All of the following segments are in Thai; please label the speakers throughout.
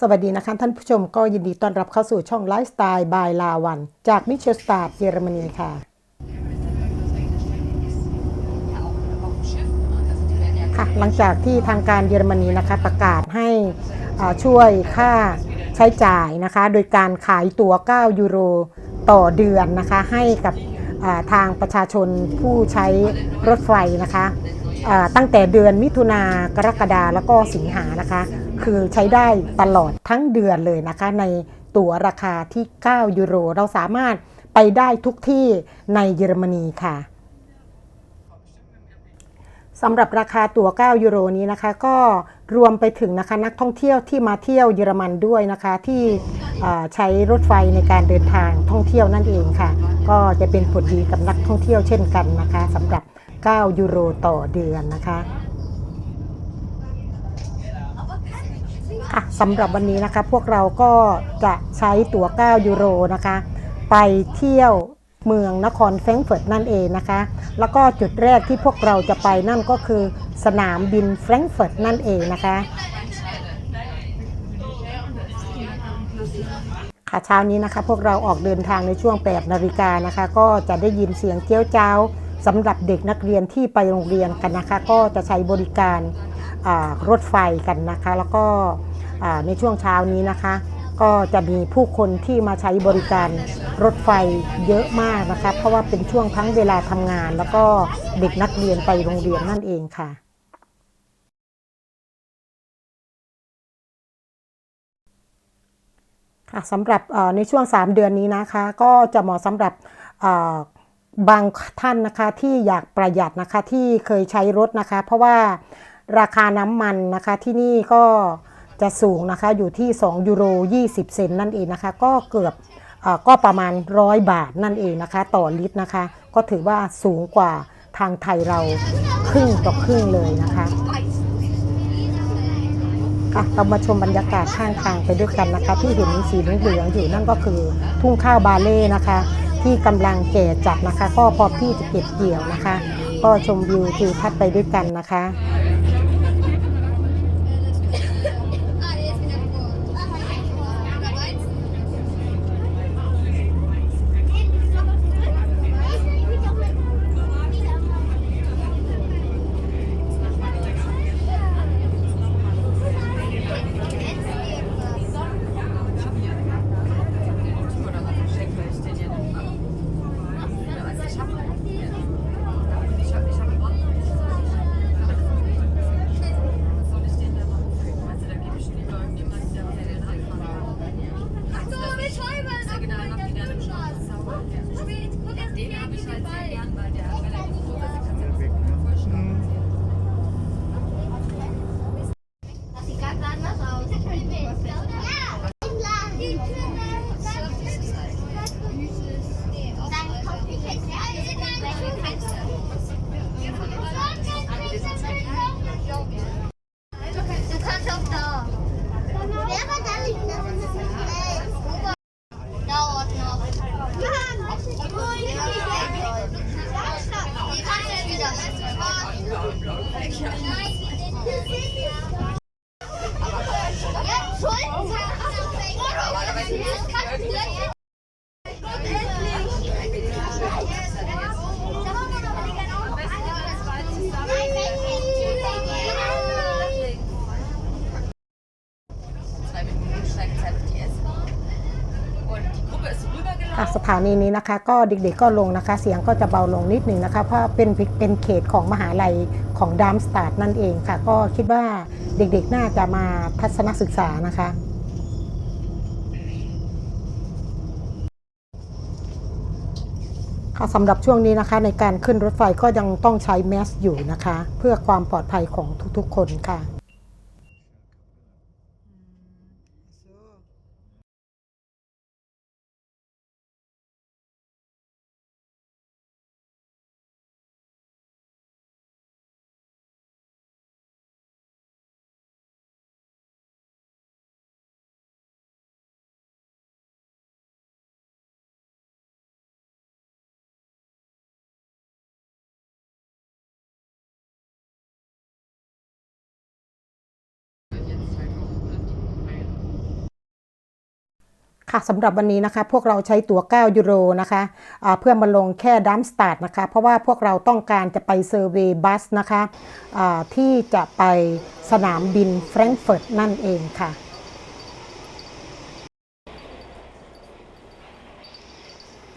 Speaker 1: สวัสดีนะคะ ท่านผู้ชมก็ยินดีต้อนรับเข้าสู่ช่องไลฟ์สไตล์บายลาวัน จากมิเชลสตาร์เยอรมนีค่ะ ค่ะหลังจากที่ทางการเยอรมนีนะคะประกาศให้อาช่วยค่าใช้จ่ายนะคะ โดยการขายตั๋ว 9 ยูโรต่อเดือนนะคะ ให้กับทางประชาชนผู้ใช้รถไฟนะคะ ตั้งแต่เดือนมิถุนากรกฎาแล้วก็สิงหานะคะ คือใช้ได้ตลอดทั้งเดือนเลยนะคะ ในตั๋วราคาที่ 9 ยูโร เราสามารถไปได้ทุกที่ในเยอรมนีค่ะสำหรับราคาตั๋ว 9 ยูโรนี้นะคะ ก็รวมไปถึงนะคะนักท่องเที่ยวที่มาเที่ยวเยอรมันด้วยนะคะ ที่ใช้รถไฟในการเดินทางท่องเที่ยวนั่นเองค่ะ ก็จะเป็นผลดีกับนักท่องเที่ยวเช่นกันนะคะสำหรับ 9 ยูโรต่อเดือนนะคะค่ะสำหรับวันนี้นะคะพวกเราก็จะใช้ตั๋ว 9 ยูโรนะคะ ไปเที่ยวเมืองนครแฟรงก์เฟิร์ตนั่นเองนะคะ แล้วก็จุดแรกที่พวกเราจะไปนั่นก็คือสนามบินแฟรงก์เฟิร์ตนั่นเองนะคะค่ะเช้านี้นะคะพวกเราออกเดินทางในช่วง 8 นาฬิกานะคะ ก็จะได้ยินเสียงเกี้ยวเจ้า สำหรับเด็กนักเรียนที่ไปโรงเรียนกันนะคะ ก็จะใช้บริการรถไฟกันนะคะ แล้วก็ในช่วงเช้านี้นะคะ ก็จะมีผู้คนที่มาใช้บริการรถไฟเยอะมากนะคะ เพราะว่าเป็นช่วงทั้งเวลาทำงาน แล้วก็เด็กนักเรียนไปโรงเรียนนั่นเองค่ะค่ะสำหรับในช่วง 3 เดือนนี้นะคะ ก็จะเหมาะสำหรับ บางท่านนะคะที่อยากประหยัดนะคะที่เคยใช้รถนะคะ เพราะว่าราคาน้ำมันนะคะที่นี่ก็จะสูงนะคะอยู่ที่ 2 ยูโร 20 เซนนั่นเองนะคะ ก็เกือบอก็ประมาณ 100 บาทนั่นเองนะคะ ต่อลิตรนะคะ ก็ถือว่าสูงกว่าทางไทยเราครึ่งต่อครึ่งเลยนะคะค่ะเรามาชมบรรยากาศข้างทางไปด้วยกันนะคะ ที่เห็นสีเหลืองๆอยู่นั่นก็คือทุ่งข้าวบาเล่นะคะ ที่กำลังแก่จัดนะคะ ก็พร้อมที่จะเก็บเกี่ยวนะคะ ก็ชมวิวทิวทัศน์ไปด้วยกันนะคะ
Speaker 2: 무섭다. 내가 달리기
Speaker 3: 나서는 근데 나 왔나? Ya soll ich
Speaker 1: sagen, dass ich ถานีนี้นะคะก็เด็กๆก็ลงนะคะ เสียงก็จะเบาลงนิดหนึ่งนะคะ เพราะเป็นเป็นเขตของมหาลัยของดามสตาร์ทนั่นเองค่ะ ก็คิดว่าเด็กๆน่าจะมาทัศนศึกษานะคะค่ะสำหรับช่วงนี้นะคะในการขึ้นรถไฟก็ยังต้องใช้แมสอยู่นะคะ เพื่อความปลอดภัยของทุกๆคนค่ะ ค่ะสำหรับวันนี้นะคะพวกเราใช้ตั๋ว 9 ยูโรนะคะอ่าเพื่อมาลงแค่ดัมสตาร์ทนะคะ เพราะว่าพวกเราต้องการจะไปเซอร์เวย์บัสนะคะอ่าที่จะไปสนามบินแฟรงก์เฟิร์ตนั่นเองค่ะ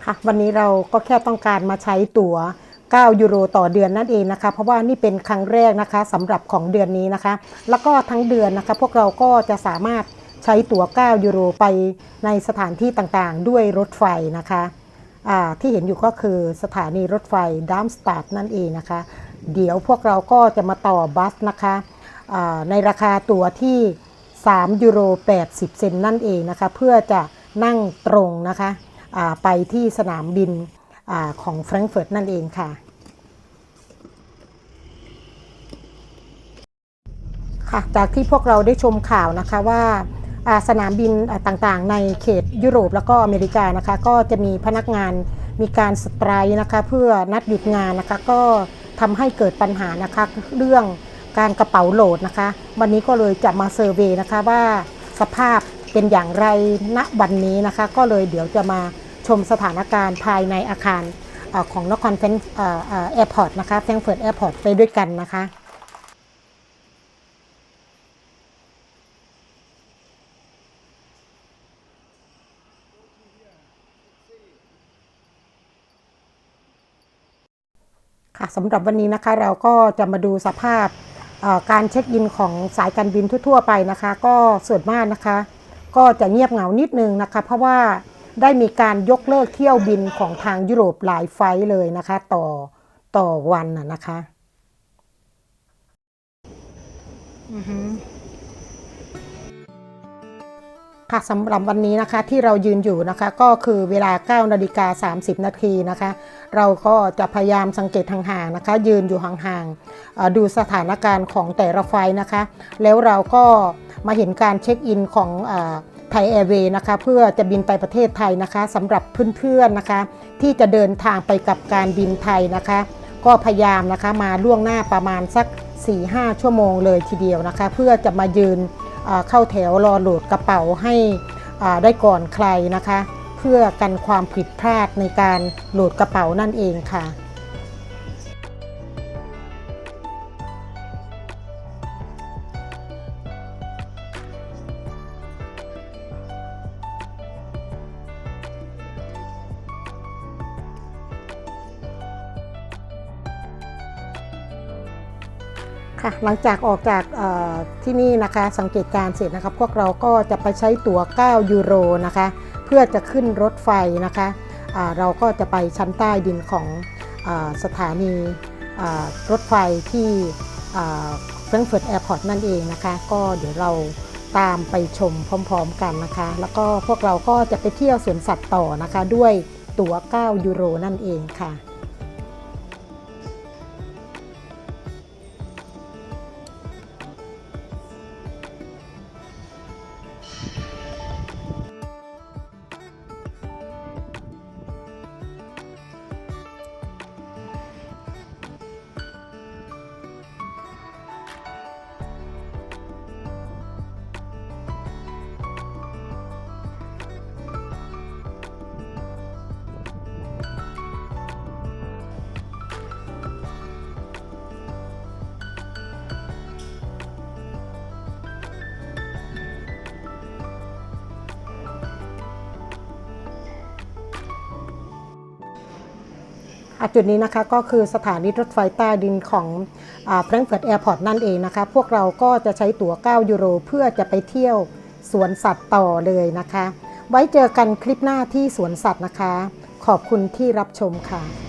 Speaker 1: ค่ะ วันนี้เราก็แค่ต้องการมาใช้ตั๋ว 9 ยูโรต่อเดือนนั่นเองนะคะ เพราะว่านี่เป็นครั้งแรกนะคะสำหรับของเดือนนี้นะคะ แล้วก็ทั้งเดือนนะคะพวกเราก็จะสามารถ ใช้ตั๋ว 9 ยูโรไปในสถานที่ต่างๆ ด้วยรถไฟนะคะที่เห็นอยู่ก็คือสถานีรถไฟดัมสตัดนั่นเองนะคะ เดี๋ยวพวกเราก็จะมาต่อบัสนะคะในราคาตั๋วที่ 3 ยูโร 80 เซนนั่นเองนะคะ เพื่อจะนั่งตรงนะคะไปที่สนามบินอของแฟรงก์เฟิร์ตนั่นเองค่ะ ค่ะ จากที่พวกเราได้ชมข่าวนะคะว่า สนามบินต่างๆ ในเขตยุโรปแล้วก็อเมริกานะคะ ก็จะมีพนักงานมีการสไตร์นะคะเพื่อนัดหยุดงานนะคะ ก็ทำให้เกิดปัญหานะคะเรื่องการกระเป๋าโหลดนะคะ วันนี้ก็เลยจะมาเซอร์เวย์นะคะว่าสภาพเป็นอย่างไรณวันนี้นะคะ ก็เลยเดี๋ยวจะมาชมสถานการณ์ภายในอาคารอของนครเฟนแอร์พอร์ตนะคะแฟรงเฟิร์ตแอร์พอร์ตไปด้วยกันนะคะ ค่ะสำหรับวันนี้นะคะเราก็จะมาดูสภาพการเช็คอินของสายการบินทั่ว ๆ ไปนะคะ ก็ส่วนมากนะคะ ก็จะเงียบเหงานิดนึงนะคะ เพราะว่าได้มีการยกเลิกเที่ยวบินของทางยุโรปหลายไฟเลยนะคะ ต่อต่อวันนะนะคะ อือฮึ ค่ะสำหรับวันนี้นะคะที่เรายืนอยู่นะคะก็คือเวลา9นาฬิกา30 นาทีนะคะ เราก็จะพยายามสังเกตห่างๆนะคะ ยืนอยู่ห่างๆดูสถานการณ์ของแต่ละไฟนะคะ แล้วเราก็มาเห็นการเช็คอินของไทยแอร์เวย์นะคะเพื่อจะบินไปประเทศไทยนะคะสำหรับเพื่อนๆนะคะ ที่จะเดินทางไปกับการบินไทยนะคะ ก็พยายามนะคะมาล่วงหน้าประมาณสัก 4-5 ชั่วโมงเลยทีเดียวนะคะ เพื่อจะมายืน เข้าแถวรอโหลดกระเป๋าให้ได้ก่อนใครนะคะ เพื่อกันความผิดพลาดในการโหลดกระเป๋านั่นเองค่ะ ค่ะหลังจากออกจากที่นี่นะคะสังเกตการณ์เสร็จนะคะพวกเราก็จะไปใช้ตั๋ว 9 ยูโรนะคะ เพื่อจะขึ้นรถไฟนะคะเราก็จะไปชั้นใต้ดินของอสถานีรถไฟที่แฟรงเฟิร์ตแอร์พอร์ตนั่นเองนะคะ ก็เดี๋ยวเราตามไปชมพร้อมๆกันนะคะ แล้วก็พวกเราก็จะไปเที่ยวสวนสัตว์ต่อนะคะ ด้วยตั๋ว 9 ยูโรนั่นเองค่ะ จุดนี้นะคะก็คือสถานีรถไฟใต้ดินของแฟรงก์เฟิร์ตแอร์พอร์ตนั่นเองนะคะ พวกเราก็จะใช้ตั๋ว 9 ยูโร เพื่อจะไปเที่ยวสวนสัตว์ต่อเลยนะคะ ไว้เจอกันคลิปหน้าที่สวนสัตว์นะคะ ขอบคุณที่รับชมค่ะ